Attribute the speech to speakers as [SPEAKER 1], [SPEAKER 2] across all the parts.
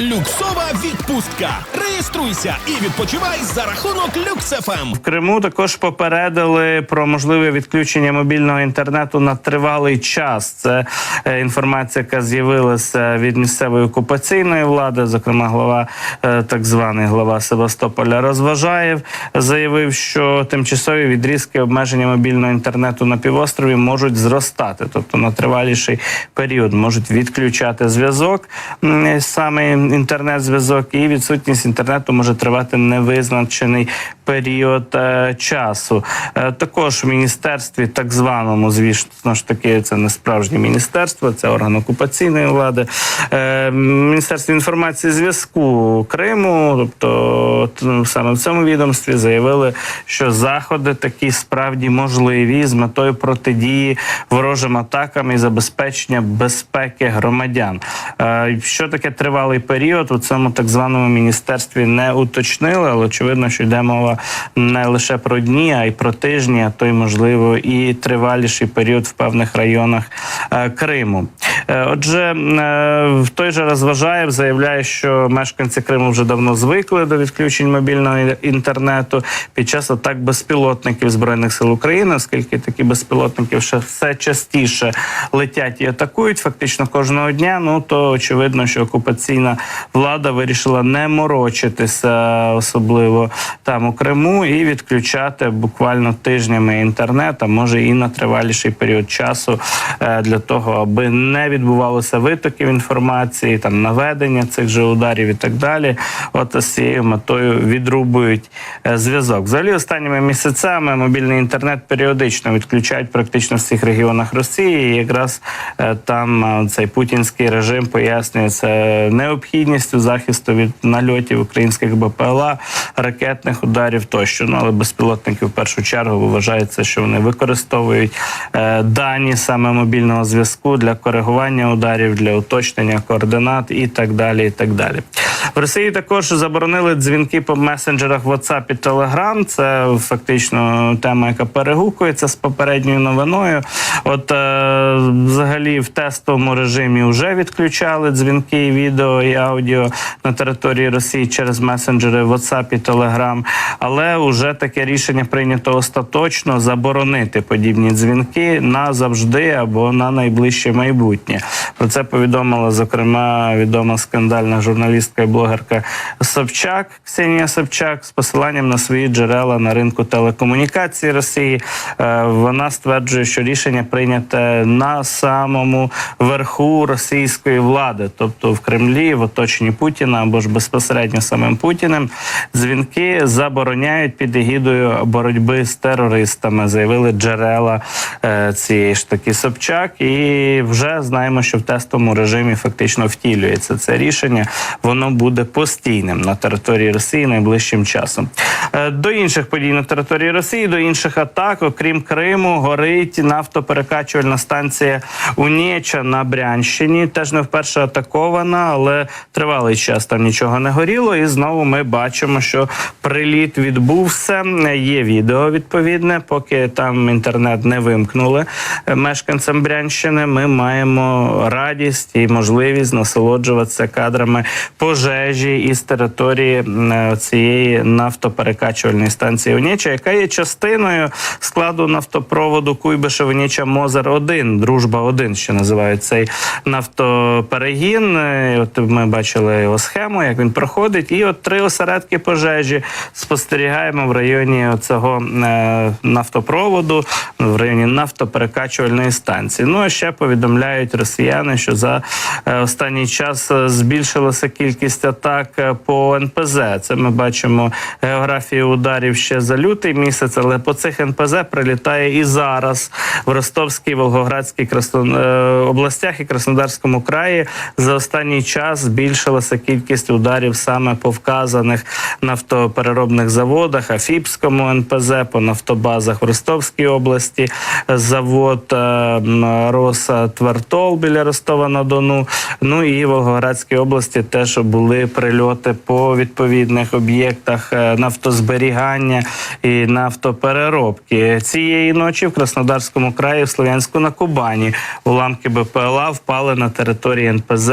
[SPEAKER 1] Люксова відпустка. Реєструйся і відпочивай за рахунок Люксефем.
[SPEAKER 2] В Криму також попередили про можливе відключення мобільного інтернету на тривалий час. Це е, інформація, яка з'явилася від місцевої окупаційної влади. Зокрема, глава е, так званий глава Севастополя Розважаєв заявив, що тимчасові відрізки обмеження мобільного інтернету на півострові можуть зростати, тобто на триваліший період можуть відключати зв'язок саме інтернет-зв'язок, і відсутність інтернету може тривати невизначений період е, часу. Е, також в міністерстві, так званому, звісно ж таки, це не справжнє міністерство, це орган окупаційної влади. Е, Міністерство інформації зв'язку Криму, тобто саме в цьому відомстві заявили, що заходи такі справді можливі з метою протидії ворожим атакам і забезпечення безпеки громадян. Що таке тривалий період у цьому так званому міністерстві не уточнили, але очевидно, що йде мова не лише про дні, а й про тижні, а то й можливо і триваліший період в певних районах е, Криму. Е, Отже, е, в той же Розважаєв заявляє, що мешканці Криму вже давно звикли до відключень мобільного інтернету під час атак безпілотників збройних сил України, оскільки такі безпілотники ще все частіше летять і атакують, фактично кожного дня. Ну то очевидно, що окупаційна влада вирішила не морочитися, особливо там у Криму, і відключати буквально тижнями інтернет, а може і на триваліший період часу е, для того, аби не відбувалося витоків інформації, там наведення цих же ударів і так далі. От з цією метою відрубують е, зв'язок. Взагалі, останніми місяцями мобільний інтернет періодично відключають практично в всіх регіонах Росії. І якраз е, там цей путінський режим пояснює це необхідністю захисту від нальотів українських БПЛА, ракетних ударів тощо. Ну але безпілотники в першу чергу вважається, що вони використовують е, дані саме мобільного зв'язку для коригування ударів, для уточнення координат і так далі. І так далі. В Росії також заборонили дзвінки по месенджерах WhatsApp і Telegram. Це фактично тема, яка перегукується з попередньою новиною. От е, взагалі в тестовому режимі вже відключали дзвінки, відео і аудіо на території Росії через месенджери WhatsApp і Telegram. Але вже таке рішення прийнято остаточно заборонити подібні дзвінки назавжди або на найближче майбутнє. Про це повідомила зокрема відома скандальна журналістка і блогерка Собчак Ксенія Собчак з посиланням на свої джерела на ринку телекомунікації Росії. Е, Вона стверджує, що рішення прийняте на самому верху російської влади, тобто в Кремлі, в оточенні Путіна або ж безпосередньо самим Путіним. Дзвінки забороняють під егідою боротьби з терористами, заявили джерела е, цієї ж таки Собчак. І вже знаємо, що в тестовому режимі фактично втілюється це рішення. Воно буде постійним на території Росії найближчим часом. Е, До інших подій на території Росії, до інших атак, окрім Криму, горить нафтоперекачувальна станція Унєча на Брянщині. Теж не вперше атакована, але тривалий час там нічого не горіло. І знову ми бачимо, що приліт відбувся. Є відео відповідне, поки там інтернет не вимкнули мешканцям Брянщини. Ми маємо радість і можливість насолоджуватися кадрами пожежі із території е, цієї нафтоперекачувальної станції Уніча, яка є частиною складу нафтопроводу Куйбишев Уніча Мозер 1 Дружба 1 що називають цей нафтоперегін. Е, От ми бачили його схему, як він проходить, і от три осередки пожежі спостерігаємо в районі цього нафтопроводу, в районі нафтоперекачувальної станції. Ну а ще повідомляють росіяни, що за е, останній час е, збільшилася кількість атак е, по НПЗ. Це ми бачимо географію ударів ще за лютий місяць, але по цих НПЗ прилітає і зараз в Ростовській, Волгоградській Красно... е, областях і Краснодарському краї за останній час збільшилася кількість ударів саме по вказаних нафтопереробних заводах, Афіпському НПЗ, по нафтобазах в Ростовській області, завод е, Роса Твертол біля Ростова на Дону. Ну і в Волгоградській області теж були прильоти по відповідних об'єктах е, нафтозберігання і нафтопереробки. Цієї ночі в Краснодарському краї, в Слов'янську на Кубані, уламки БПЛА впали на території НПЗ,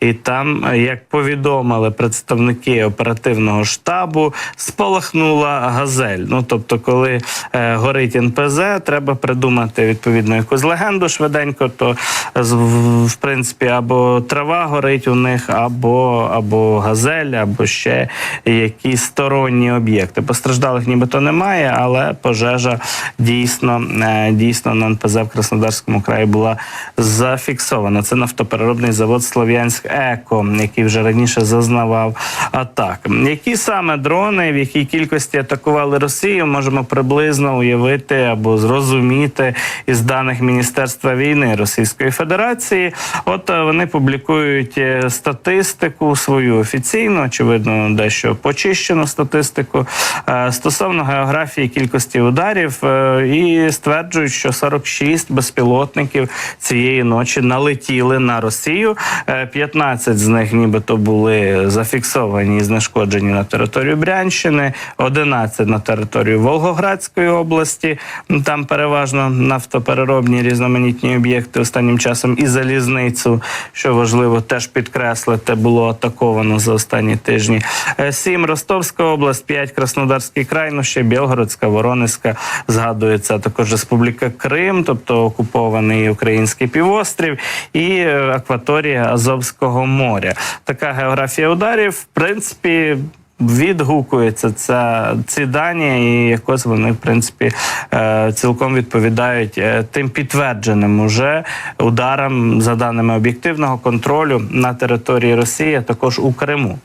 [SPEAKER 2] і там, як повідомили представники оперативного штабу, спалахнула газель. Ну тобто, коли е, горить НПЗ, треба придумати відповідно якусь легенду швиденько, то з- в, в принципі або трава горить у них, або, або газель, або ще якісь сторонні об'єкти. Постраждалих нібито немає, але пожежа дійсно, е, дійсно на НПЗ в Краснодарському краї була зафіксована. Це нафтопереробний завод Слов'янськ Еко, який вже раніше зазнавав атак. Які саме дрони, в якій кількості атакували Росію, можемо приблизно уявити або зрозуміти із даних Міністерства війни Російської Федерації. От е, вони публікують е, статистику свою офіційну, очевидно, дещо почищену статистику е, стосовно географії кількості ударів і стверджують, що 46 безпілотників цієї ночі налетіли на Росію. Е, 15 з них, нібито, були зафіксовані і знешкоджені на територію Брянщини, 11 на територію Волгоградської області. Ну, Там переважно нафтопереробні різноманітні об'єкти останнім часом і залізницю, що важливо теж підкреслити, було атаковано за останні тижні. Е, Сім Ростовська область, п'ять Краснодарський край, ну ще Білгородська, Воронезька згадується також Республіка Крим, тобто окупований український півострів, і е, акваторія Азовського моря. Така географія ударів, принципі. Відгукується ця ці дані, і якось вони в принципі е, цілком відповідають е, тим підтвердженим уже ударам за даними об'єктивного контролю на території Росії, а також у Криму.